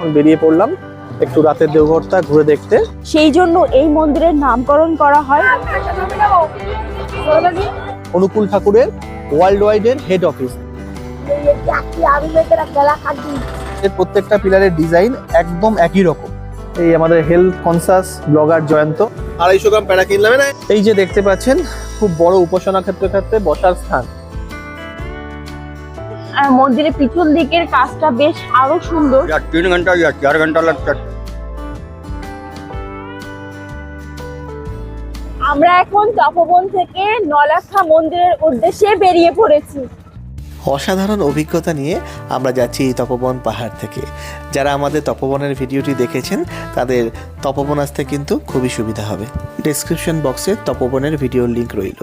এখন বেরিয়ে পড়লাম। একটু রাতের দেওঘরটা ঘুরে দেখতে। সেই জন্য এই মন্দিরের নামকরণ করা হয়। অনুকূল ঠাকুরের ওয়ার্ল্ড ওয়াইডের হেড অফিস। এর প্রত্যেকটা পিলারের ডিজাইন একদম একই রকম। এই আমাদের হেলথ কনসাস ব্লগার জয়ন্ত। আড়াইশো গ্রাম প্যারা কিনলাম এই যে দেখতে পাচ্ছেন খুব বড় উপাসনা ক্ষেত্র ক্ষেত্রে বসার স্থান। আর মন্দিরের পিছন দিকের কাজটা বেশ আরও সুন্দর। তিন ঘণ্টা চার ঘণ্টা লাগছে? আমরা এখন তপবন থেকে নলাখা মন্দিরের উদ্দেশ্যে বেরিয়ে পড়েছি। অসাধারণ অভিজ্ঞতা নিয়ে আমরা যাচ্ছি এই তপবন পাহাড় থেকে। যারা আমাদের তপবনের ভিডিওটি দেখেছেন তাদের তপবন আসতে কিন্তু খুবই সুবিধা হবে। ডিসক্রিপশন বক্সে তপবনের ভিডিওর লিঙ্ক রইল।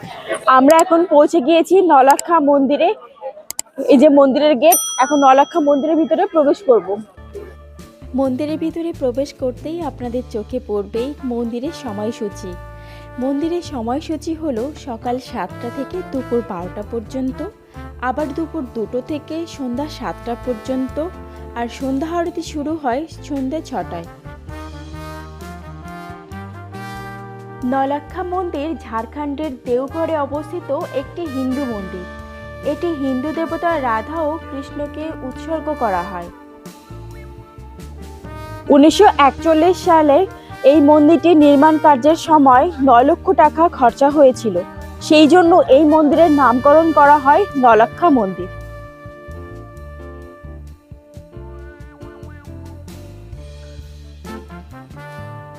আমরা এখন পৌঁছে গিয়েছি নলাক্ষা মন্দিরে। এই যে মন্দিরের গেট, এখন নলাখা মন্দিরের ভিতরে প্রবেশ করব। মন্দিরের ভিতরে প্রবেশ করতেই আপনাদের চোখে পড়বেই মন্দিরের সময়সূচি। মন্দিরের সময়সূচি হলো সকাল সাতটা থেকে দুপুর বারোটা পর্যন্ত, আবার দুপুর দুটো থেকে সন্ধ্যা সাতটা পর্যন্ত, আর সন্ধ্যা আরতি শুরু হয় সন্ধ্যে ছটায়। নলাক্ষা মন্দির ঝাড়খণ্ডের দেওঘরে অবস্থিত একটি হিন্দু মন্দির। এটি হিন্দু দেবতা রাধা ও কৃষ্ণকে উৎসর্গ করা হয়। উনিশশো একচল্লিশ সালে এই মন্দিরটি নির্মাণ কার্যের সময় নয় লক্ষ টাকা খরচা হয়েছিল। সেই জন্য এই মন্দিরের নামকরণ করা হয় নলাক্ষা মন্দির।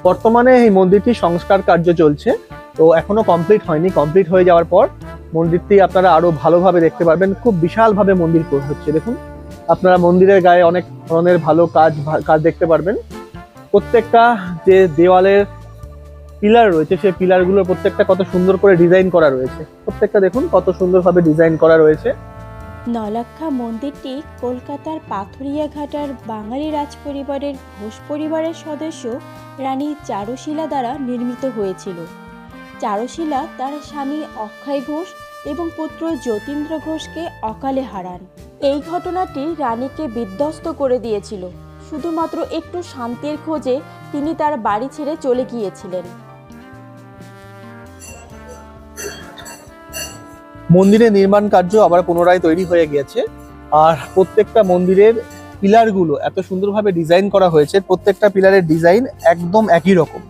বর্তমানে এই মন্দিরটি সংস্কার কার্য চলছে। তো এখনও কমপ্লিট হয়নি। কমপ্লিট হয়ে যাওয়ার পর মন্দিরটি আপনারা আরও ভালোভাবে দেখতে পারবেন। খুব বিশালভাবে মন্দির হচ্ছে, দেখুন। আপনারা মন্দিরের গায়ে অনেক ধরনের ভালো কাজ কাজ দেখতে পারবেন। প্রত্যেকটা যে দেওয়ালের পিলার রয়েছে, সেই পিলারগুলো প্রত্যেকটা কত সুন্দর করে ডিজাইন করা রয়েছে। প্রত্যেকটা দেখুন, কত সুন্দরভাবে ডিজাইন করা রয়েছে। নলাক্ষা মন্দিরটি কলকাতার পাথুরিয়া ঘাটার বাঙালি রাজ পরিবারের ঘোষ পরিবারের সদস্য রানী চারুশিলা দ্বারা নির্মিত হয়েছিল। চারুশিলা তার স্বামী অক্ষয় ঘোষ এবং পুত্র যতীন্দ্র ঘোষকে অকালে হারান। এই ঘটনাটি রানীকে বিধ্বস্ত করে দিয়েছিল। শুধুমাত্র একটু শান্তির খোঁজে তিনি তার বাড়ি ছেড়ে চলে গিয়েছিলেন। মন্দিরের নির্মাণ কার্য আবার পুনরায় তৈরি হয়ে গিয়েছে। আর প্রত্যেকটা মন্দিরের পিলারগুলো এত সুন্দরভাবে ডিজাইন করা হয়েছে, প্রত্যেকটা পিলারের ডিজাইন একদম একই রকম।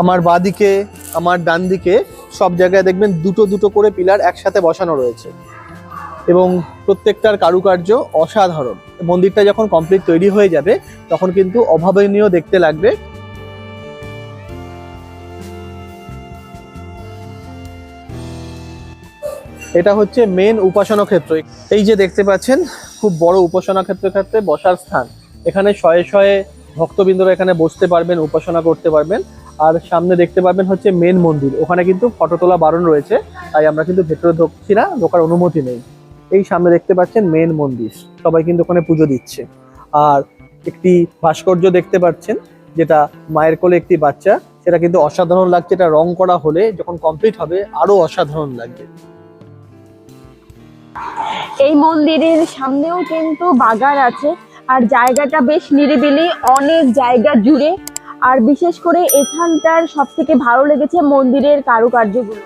আমার বাঁদিকে, আমার ডান দিকে সব জায়গায় দেখবেন দুটো দুটো করে পিলার একসাথে বসানো রয়েছে। এবং প্রত্যেকটার কারুকার্য অসাধারণ। মন্দিরটা যখন কমপ্লিট তৈরি হয়ে যাবে, তখন কিন্তু অভাবনীয় দেখতে লাগবে। এটা হচ্ছে মেন উপাসনা ক্ষেত্র। এই যে দেখতে পাচ্ছেন, খুব বড় উপাসনা ক্ষেত্র ক্ষেত্রে বসার স্থান। এখানে শয়ে শয়ে ভক্তবৃন্দরা এখানে বসতে পারবেন, উপাসনা করতে পারবেন। আর সামনে দেখতে পাবেন হচ্ছে মেন মন্দির। ওখানে কিন্তু ফটো তোলা বারণ রয়েছে, তাই আমরা কিন্তু ভেতরে ঢুকছি না, ঢোকার অনুমতি নেই। এই সামনে দেখতে পাচ্ছেন মেন মন্দির, সবাই কিন্তু ওখানে পুজো দিচ্ছে। আর একটি ভাস্কর্য দেখতে পাচ্ছেন, যেটা মায়ের কোলে একটি বাচ্চা, সেটা কিন্তু অসাধারণ লাগছে, এটা রং করা হলে যখন কমপ্লিট হবে, আরও অসাধারণ লাগবে। এই মন্দিরের সামনেও কিন্তু বাগান আছে, আর জায়গাটা বেশ নিরিবিলি, অনেক জায়গা জুড়ে আর বিশেষ করে এখানটার সব থেকে ভালো লেগেছে মন্দিরের কারুকার্যগুলো।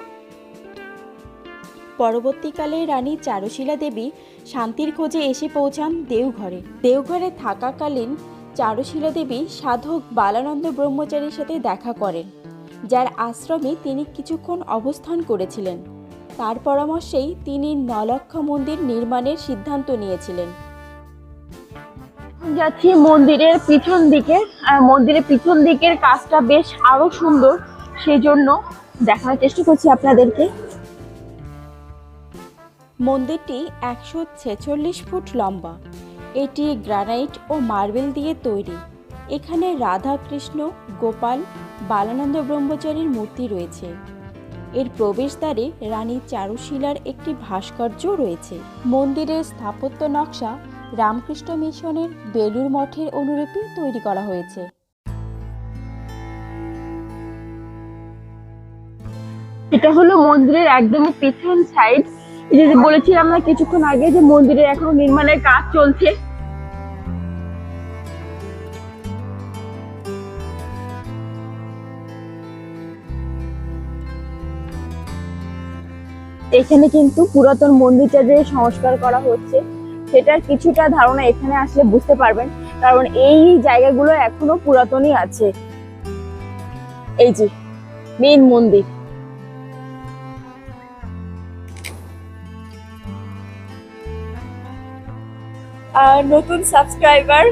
পরবর্তীকালে রানী চারুশীলা দেবী শান্তির খোঁজে এসে পৌঁছান দেওঘরে। দেওঘরে থাকাকালীন চারুশীলা দেবী সাধক বালানন্দ ব্রহ্মচারীর সাথে দেখা করেন, যার আশ্রমে তিনি কিছুক্ষণ অবস্থান করেছিলেন। তার পরামর্শেই তিনি নলক্ষ মন্দির নির্মাণের সিদ্ধান্ত নিয়েছিলেন। যাচ্ছি মন্দিরের পিছন দিকে। আর মন্দিরের পিছন দিকের কাজটা বেশ আরও সুন্দর। সেই জন্য দেখানোর চেষ্টা করছি আপনাদেরকে। মন্দিরটি একশো ছেচল্লিশ ফুট লম্বা। এটি গ্রানাইট ও মার্বেল দিয়ে তৈরি। এখানে রাধা কৃষ্ণ গোপাল, বালানন্দ ব্রহ্মচারীর মূর্তি রয়েছে। এর প্রবেশদ্বারে রানী চারুশিলার একটি ভাস্কর্য রয়েছে। মন্দিরের স্থাপত্য নকশা রামকৃষ্ণ মিশনের বেলুর মঠের অনুরূপে তৈরি করা হয়েছে। এটা হলো মন্দিরের একদমই পিছন সাইড এই যে বলেছি আমরা কিছুক্ষণ আগে যে মন্দিরের এখনও নির্মাণের কাজ চলছে। এখানে কিন্তু পুরাতন মন্দিরটা যে সংস্কার করা হচ্ছে সেটার কিছুটা ধারণা এখানে আসলে বুঝতে পারবেন কারণ এই জায়গাগুলো এখনো পুরাতনই আছে এই যে মেন মন্দির আর নতুন সাবস্ক্রাইবার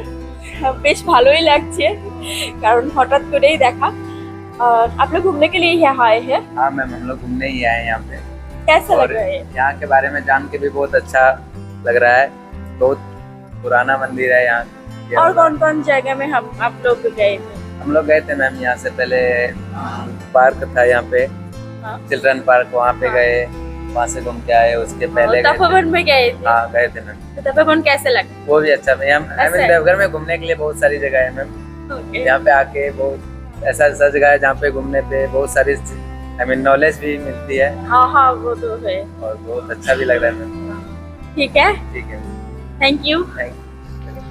বেশ ভালোই লাগছে কারণ হঠাৎ করেই দেখা और आप लोग घूमने के लिए यहाँ आए हैं हाँ मैम हम लोग घूमने ही आए हैं यहाँ पे कैसा और लग रहा है यहाँ के बारे में जान के भी बहुत अच्छा लग रहा है बहुत पुराना मंदिर है यहाँ और कौन कौन जगह में हम आप लोग गए थे? हम लोग गए थे मैम यहाँ से पहले पार्क था यहाँ पे। हाँ। चिल्ड्रन पार्क वहाँ पे गए वहाँ से घूम के आए उसके पहले तपोवन में गए थे? हाँ गए थे मैम। तो तपोवन कैसे लगा? वो भी अच्छा है ऐसा है? देवघर में घूमने के लिए बहुत सारी जगह है मैम। यहाँ पे आके बहुत ऐसा ऐसा जगह है जहाँ पे घूमने पे बहुत सारी आई मीन नॉलेज भी मिलती है। हाँ हाँ वो तो है। और बहुत अच्छा भी लग रहा है मैम। ठीक है। ठीक है। থ্যাংক ইউ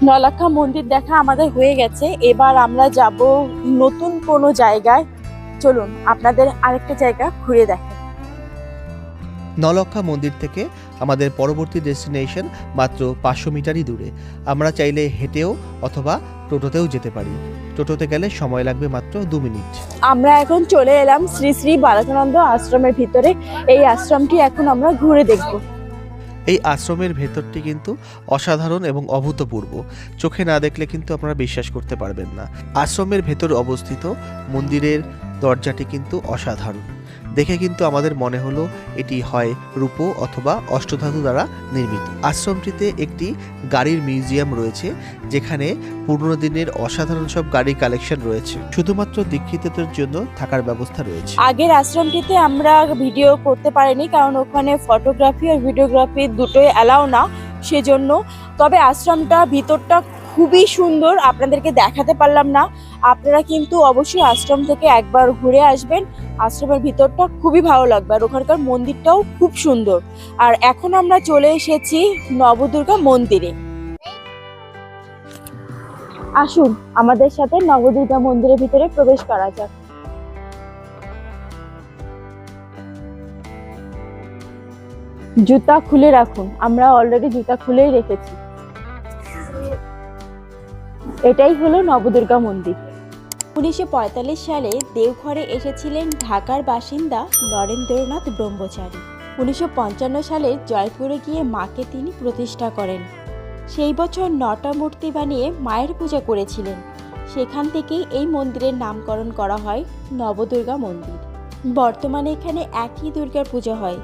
নলাক্ষা মন্দির দেখা আমাদের হয়ে গেছে। এবার আমরা যাব নতুন কোনো জায়গায়। চলুন আপনাদের আরেকটা জায়গা ঘুরে দেখ নলক্ষা মন্দির থেকে আমাদের পরবর্তী ডেস্টিনেশন মাত্র পাঁচশো মিটারই দূরে। আমরা চাইলে হেঁটেও অথবা টোটোতেও যেতে পারি। টোটোতে গেলে সময় লাগবে মাত্র দু মিনিট। আমরা এখন চলে এলাম শ্রী শ্রী বালকানন্দ আশ্রমের ভিতরে। এই আশ্রমটি এখন আমরা ঘুরে দেখব। এই আশ্রমের ভেতরটি কিন্তু অসাধারণ এবং অভূতপূর্ব। চোখে না দেখলে কিন্তু আপনারা বিশ্বাস করতে পারবেন না। আশ্রমের ভেতর অবস্থিত মন্দিরের দরজাটি কিন্তু অসাধারণ। দেখে কিন্তু আমাদের মনে হলো এটি হয় রূপো অথবা অষ্টধাতু দ্বারা নির্মিত। আশ্রমটিতে একটি গাড়ির মিউজিয়াম রয়েছে, যেখানে পুরনো দিনের অসাধারণ সব গাড়ি কালেকশন রয়েছে। শুধুমাত্র দীক্ষিতদের জন্য থাকার ব্যবস্থা রয়েছে। আগের আশ্রমটিতে আমরা ভিডিও করতে পারিনি, কারণ ওখানে ফটোগ্রাফি আর ভিডিওগ্রাফি দুটোই অ্যালাউ না, সেজন্য। তবে আশ্রমটা ভিতরটা খুবই সুন্দর, আপনাদেরকে দেখাতে পারলাম না। আপনারা কিন্তু অবশ্যই আশ্রম থেকে একবার ঘুরে আসবেন। আশ্রমের ভিতরটা খুবই ভালো লাগবে আর ওখানকার মন্দিরটাও খুব সুন্দর। আর এখন আমরা চলে এসেছি নবদুর্গা মন্দিরে। আসুন, আমাদের সাথে নবদুর্গা মন্দিরের ভিতরে প্রবেশ করা যাক। জুতা খুলে রাখুন, আমরা অলরেডি জুতা খুলেই রেখেছি। এটাই হলো নবদুর্গা মন্দির। উনিশশো পঁয়তাল্লিশ সালে দেওঘরে এসেছিলেন ঢাকার বাসিন্দা নরেন্দ্রনাথ ব্রহ্মচারী। উনিশশো পঞ্চান্ন সালে জয়পুরে গিয়ে মাকে তিনি প্রতিষ্ঠা করেন। সেই বছর নটা মূর্তি বানিয়ে মায়ের পূজা করেছিলেন। সেখান থেকেই এই মন্দিরের নামকরণ করা হয় নবদুর্গা মন্দির। বর্তমানে এখানে একই দুর্গার পুজো হয়।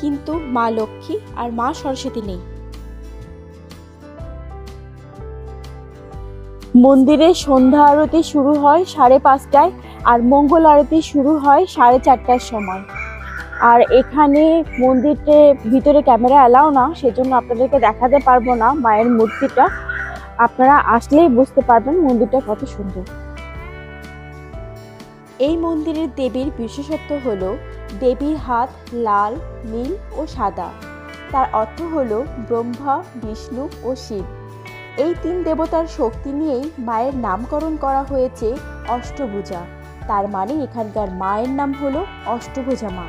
কিন্তু মা লক্ষ্মী আর মা সরস্বতী নেই। মন্দিরে সন্ধ্যা আরতি শুরু হয় সাড়ে পাঁচটায় আর মঙ্গল আরতি শুরু হয় সাড়ে চারটার সময়। আর এখানে মন্দিরতে ভিতরে ক্যামেরা অ্যালাও না, সেজন্য আপনাদেরকে দেখাতে পারব না মায়ের মূর্তিটা। আপনারা আসলেই বুঝতে পারবেন মন্দিরটা কত সুন্দর। এই মন্দিরের দেবীর বিশেষত্ব হল, দেবীর হাত লাল, নীল ও সাদা। তার অর্থ হল ব্রহ্মা, বিষ্ণু ও শিব। এই তিন দেবতার শক্তি নিয়েই মায়ের নামকরণ করা হয়েছে অষ্টভুজা। তার মানে এখানকার মায়ের নাম হলো অষ্টভুজা মা।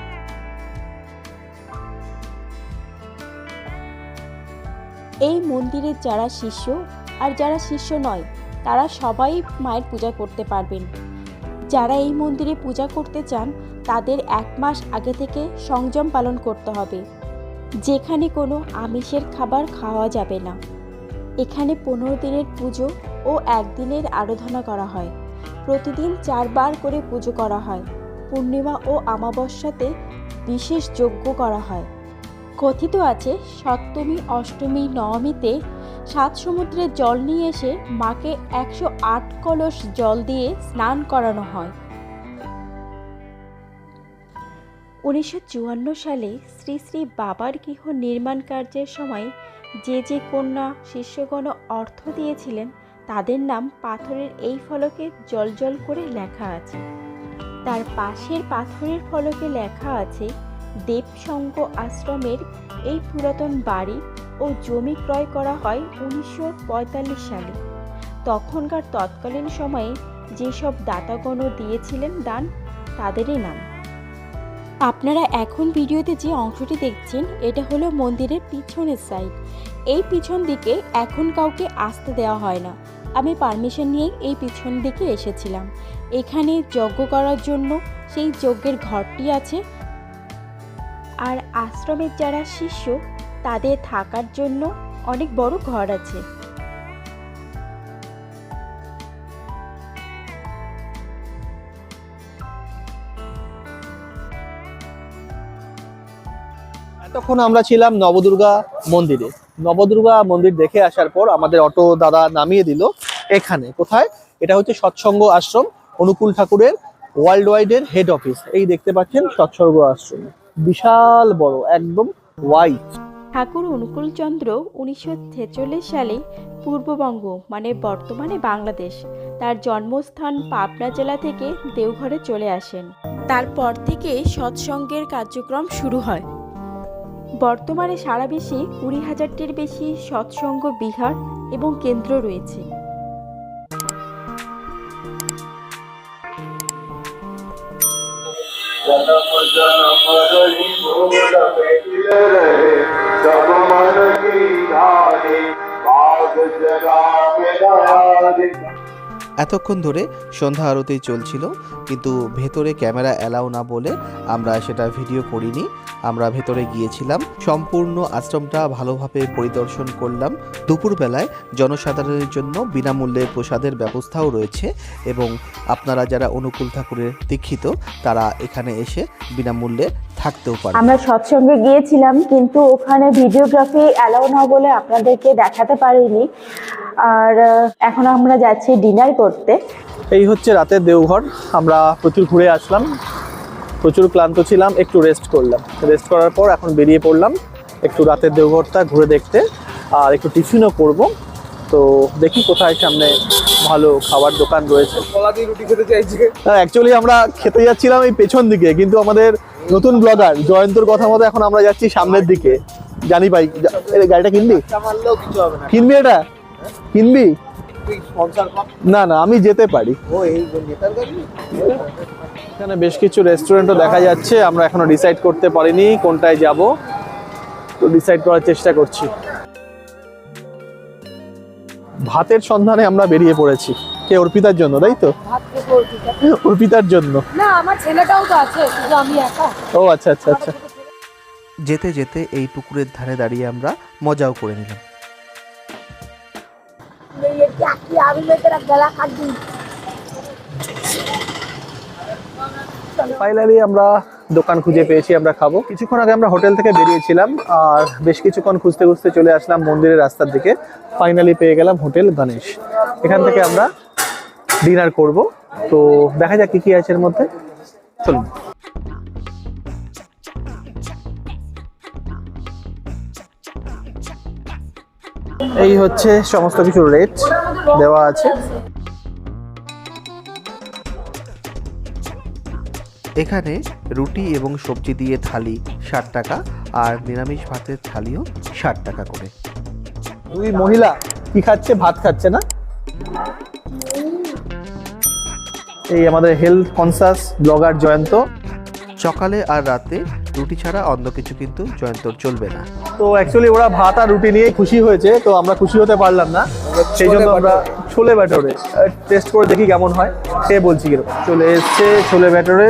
এই মন্দিরের যারা শিষ্য আর যারা শিষ্য নয়, তারা সবাই মায়ের পূজা করতে পারবেন। যারা এই মন্দিরে পূজা করতে চান, তাদের এক মাস আগে থেকে সংযম পালন করতে হবে। যেখানে কোনো আমিষের খাবার খাওয়া যাবে না। এখানে পনেরো দিনের পুজো ও একদিনের আরাধনা করা হয়। প্রতিদিন চারবার করে পুজো করা হয়। পূর্ণিমা ও আমাবস্যাতে বিশেষ যজ্ঞ করা হয়। কথিত আছে, সপ্তমী, অষ্টমী, নবমীতে সাত সমুদ্রের জল নিয়ে এসে মাকে একশো আট কলস জল দিয়ে স্নান করানো হয়। উনিশশো চুয়ান্ন সালে শ্রী শ্রী বাবার গৃহ নির্মাণ কার্যের সময় যে যে কন্যা শিষ্যগণ অর্থ দিয়েছিলেন, তাদের নাম পাথরের এই ফলকে জল করে লেখা আছে। তার পাশের পাথরের ফলকে লেখা আছে, দেবসঙ্গ আশ্রমের এই পুরাতন বাড়ি ও জমি ক্রয় করা হয় উনিশশো পঁয়তাল্লিশ সালে। তখনকার তৎকালীন সময়ে যেসব দাতাগণ দিয়েছিলেন দান, তাদেরই নাম। আপনারা এখন ভিডিওতে যে অংশটি দেখছেন, এটা হলো মন্দিরের পিছনের সাইড এই পিছন দিকে এখন কাউকে আসতে দেওয়া হয় না। আমি পারমিশন নিয়েই এই পিছন দিকে এসেছিলাম। এখানে যজ্ঞ করার জন্য সেই যজ্ঞের ঘরটি আছে। আর আশ্রমের যারা শিষ্য, তাদের থাকার জন্য অনেক বড় ঘর আছে। এতক্ষণ আমরা ছিলাম নবদুর্গা মন্দিরে। নবদুর্গা মন্দির দেখে আসার পর আমাদের অটো দাদা নামিয়ে দিল এখানে। কোথায়? এটা হচ্ছে সৎসঙ্গ আশ্রম, অনুকূল ঠাকুরের ওয়ার্ল্ড ওয়াইডের হেড অফিস। এই দেখতে পাচ্ছেন সৎসঙ্গ আশ্রম। বিশাল বড়, একদম হোয়াইট ঠাকুর অনুকূলচন্দ্র উনিশশো ছেচল্লিশ সালে পূর্ববঙ্গ মানে বর্তমানে বাংলাদেশ। তার জন্মস্থান পাবনা জেলা থেকে দেওঘরে চলে আসেন। তারপর থেকে সৎসঙ্গের কার্যক্রম শুরু হয়। বর্তমানে সারা বিশ্বে কুড়ি হাজারটির বেশি সৎসঙ্গ বিহার এবং কেন্দ্র রয়েছে। এতক্ষণ ধরে সন্ধ্যা আরতি চলছিল, কিন্তু ভেতরে ক্যামেরা অ্যালাউ না বলে আমরা সেটা ভিডিও করিনি। আমরা ভেতরে গিয়েছিলাম। সম্পূর্ণ আশ্রমটা ভালোভাবে পরিদর্শন করলাম। দুপুরবেলায় জনসাধারণের জন্য বিনামূল্যে প্রসাদের ব্যবস্থাও রয়েছে এবং আপনারা যারা অনুকূল ঠাকুরের দীক্ষিত তারা এখানে এসে বিনামূল্যে থাকতেও পারে আমরা সৎসঙ্গে গিয়েছিলাম কিন্তু ওখানে ভিডিওগ্রাফি অ্যালাউ না বলে আপনাদেরকে দেখাতে পারিনি। আর এখন আমরা যাচ্ছি ডিনার করতে। এই হচ্ছে রাতের দেওঘর। আমরা প্রচুর ঘুরে আসলাম। প্রচুর ক্লান্ত ছিলাম একটু রেস্ট করলাম। রেস্ট করার পর এখন বেরিয়ে পড়লাম একটু রাতের দেওঘরটা ঘুরে দেখতে আর একটু টিফিনও করব। তো দেখি কোথায় সামনে ভালো খাবার দোকান রয়েছে। কলা রুটি খেতে চাইছে। অ্যাকচুয়ালি আমরা খেতে যাচ্ছিলাম এই পেছন দিকে কিন্তু আমাদের নতুন ব্লগার জয়ন্তর কথা মতো এখন আমরা যাচ্ছি সামনের দিকে। জানি ভাই গাড়িটা কিনবি? কিনবি এটা? কিনবি? না না আমি যেতে পারি। এখানে বেশ কিছু রেস্টুরেন্টও দেখা যাচ্ছে আমরা এখনও ডিসাইড করতে পারিনি কোনটায় যাব। তো ডিসাইড করার চেষ্টা করছি। ভাতের সন্ধানে আমরা বেরিয়ে পড়েছি। কে অর্পিতার জন্য তাই তো? অর্পিতার জন্য। না আমার ছেলেটাও তো আছে শুধু আমি একা। ও আচ্ছা আচ্ছা আচ্ছা। যেতে যেতে এই পুকুরের ধারে দাঁড়িয়ে আমরা মজাও করে নিলাম। ফাইনালি আমরা দোকান খুঁজে পেয়েছি, আমরা খাব। কিছুক্ষণ আগে আমরা হোটেল থেকে বেরিয়েছিলাম, আর বেশ কিছুক্ষণ খুঁজতে খুঁজতে চলে আসলাম মন্দিরের রাস্তার দিকে। ফাইনালি পেয়ে গেলাম হোটেল গণেশ। এখান থেকে আমরা ডিনার করব। তো দেখা যাক কি কি আছে এর মধ্যে। চলুন। এই হচ্ছে সমস্ত কিছু রেট দেওয়া আছে। এখানে রুটি এবং সবজি দিয়ে থালি ষাট টাকা আর নিরামিষ ভাতের থালিও ষাট টাকা করে। দুই মহিলা কি খাচ্ছে? ভাত খাচ্ছে না? এই আমাদের হেলথ কনসাস ব্লগার জয়ন্ত। সকালে আর রাতে রুটি ছাড়া অন্য কিছু কিন্তু জয়ন্তর চলবে না। তো অ্যাকচুয়ালি ওরা ভাত আর রুটি নিয়ে খুশি হয়েছে তো আমরা খুশি হতে পারলাম না। সেই জন্য আমরা ছোলে ব্যাটরে টেস্ট করে দেখি কেমন হয়। সে বলছি কীরকম। চলে এসছে ছোলে ব্যাটরে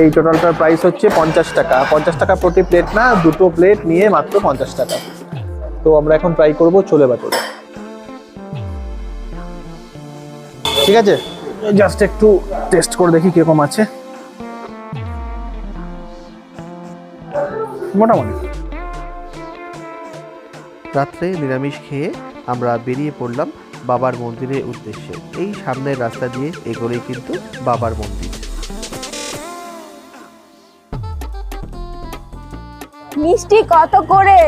এই টোটালটার প্রাইস হচ্ছে পঞ্চাশ টাকা। পঞ্চাশ টাকা প্রতি প্লেট না, দুটো প্লেট নিয়ে মাত্র পঞ্চাশ টাকা। তো আমরা এখন ট্রাই করব ছোলে ব্যাটরে ঠিক আছে? জাস্ট একটু টেস্ট করে দেখি কীরকম আছে। মোটামুটি। রাত্রে নিরামিষ খেয়ে আমরা বেরিয়ে পড়লাম বাবার মন্দিরের উদ্দেশ্যে। এই সামনের রাস্তা দিয়ে এগোলেই কিন্তু বাবার মন্দির। মিষ্টি কত করে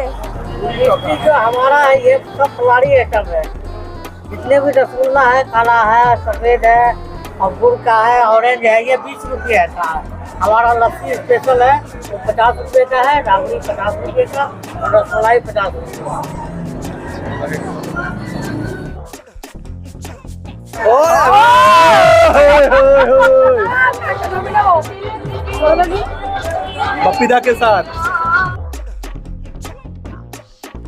जो हमारा ये सब फलारी आइटम है जितने भी रसगुल्ला है काला है सफेद है और गुड़ का है ऑरेंज है ये बीस रुपये का है हमारा लस्सी स्पेशल है वो पचास रुपये का है राबड़ी पचास रुपये का और रसमलाई पचास रुपये का पप्पीदा के साथ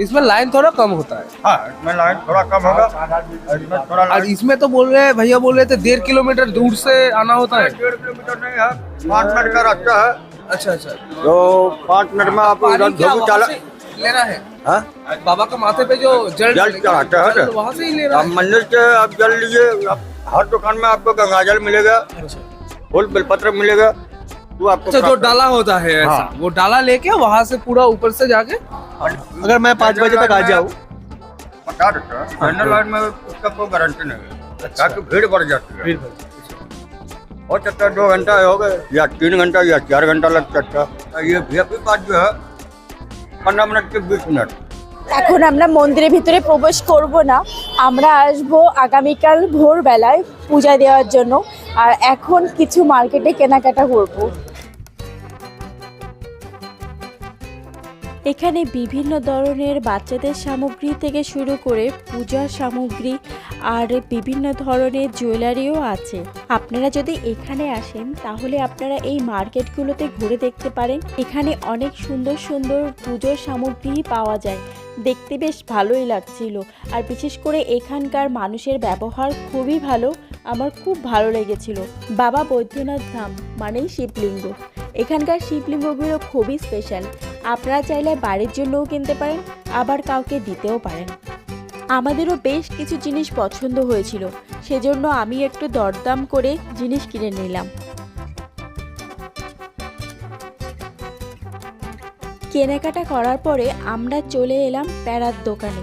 इसमें लाइन थोड़ा कम होता है। हाँ इसमें लाइन थोड़ा कम होगा। इसमें थोड़ा और इसमें तो बोल रहे हैं भैया बोल रहे थे डेढ़ किलोमीटर दूर से आना होता है। डेढ़ किलोमीटर नहीं है पाँच मिनट का रास्ता है। अच्छा अच्छा। तो पाँच मिनट में आप लेना है? हाँ? बाबा का माथे पे जो जल जल चढ़ाते हैं? वहाँ से ही ले रहा है। मंदिर से आप जल लीजिए हर दुकान में आपको गंगा जल मिलेगा। फूल बेलपत्र मिलेगा। वो आपको अच्छा जो प्राप्त डाला होता है ऐसा हाँ। वो डाला लेके वहाँ से पूरा ऊपर से जाके अगर मैं पाँच बजे तक आ जाऊँ बता देते हैं जनरल लाइन में उसका कोई गारंटी नहीं है ताकि भीड़ बढ़ जाती है हो सकता है दो घंटा हो गए या तीन घंटा या चार घंटा लग सकता है ये वीआईपी पास जो है पंद्रह मिनट के बीस मिनट এখন আমরা মন্দিরের ভিতরে প্রবেশ করব না আমরা আসব আগামীকাল ভোরবেলায় পূজা দেওয়ার জন্য আর এখন কিছু মার্কেটে কেনাকাটা করব এখানে বিভিন্ন ধরনের বাচ্চাদের সামগ্রী থেকে শুরু করে পূজার সামগ্রী আর বিভিন্ন ধরনের জুয়েলারিও আছে। আপনারা যদি এখানে আসেন, তাহলে আপনারা এই মার্কেটগুলোতে ঘুরে দেখতে পারেন। এখানে অনেক সুন্দর সুন্দর পুজোর সামগ্রী পাওয়া যায়। দেখতে বেশ ভালোই লাগছিল। আর বিশেষ করে এখানকার মানুষের ব্যবহার খুবই ভালো। আমার খুব ভালো লেগেছিল। বাবা বৈদ্যনাথ ধাম, মানেই শিবলিঙ্গ। এখানকার শিবলিঙ্গগুলো খুবই স্পেশাল আপনারা চাইলে বাড়ির জন্যও কিনতে পারেন, আবার কাউকে দিতেও পারেন। আমাদেরও বেশ কিছু জিনিস পছন্দ হয়েছিল, সেজন্য আমি একটু দরদাম করে জিনিস কিনে নিলাম। কেনাকাটা করার পরে আমরা চলে এলাম প্যারার দোকানে,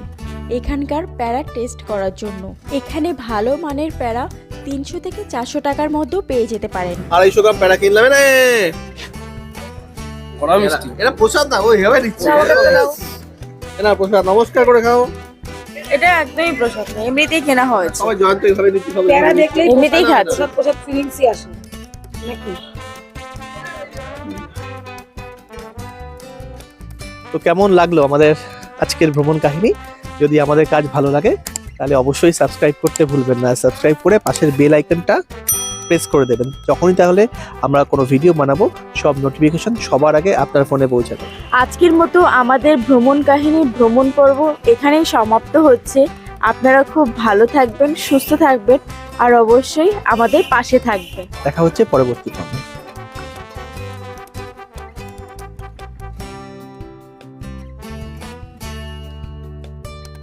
এখানকার প্যারা টেস্ট করার জন্য। এখানে ভালো মানের প্যারা তিনশো থেকে চারশো টাকার মধ্যেও পেয়ে যেতে পারেন। আড়াইশো গ্রাম প্যারা কিনলাম মিষ্টি। এটা প্রসাদ না ও এভাবে দিচ্ছে। প্রসাদ নমস্কার করে খাও। এটা একদমই প্রসাদ না এমনিতেই কেনা হয়েছে এভাবে দেখলে এমনিতেই খাচ্ছে প্রসাদ প্রসাদ ফিলিংসই আসে নাকি? তো কেমন লাগল আমাদের আজকের ভ্রমণ কাহিনী? যদি আমাদের কাজ ভালো লাগে তাহলে অবশ্যই সাবস্ক্রাইব করতে ভুলবেন না। সাবস্ক্রাইব করে পাশের বেল আইকনটা প্রেস করে দেবেন। যখনই তাহলে আমরা কোনো ভিডিও বানাবো সব নোটিফিকেশন সবার আগে আপনার ফোনে পৌঁছাবে। আজকের মতো আমাদের ভ্রমণ কাহিনী ভ্রমণ পর্ব এখানেই সমাপ্ত হচ্ছে। আপনারা খুব ভালো থাকবেন সুস্থ থাকবেন আর অবশ্যই আমাদের পাশে থাকবেন। দেখা হচ্ছে পরবর্তী পর্বে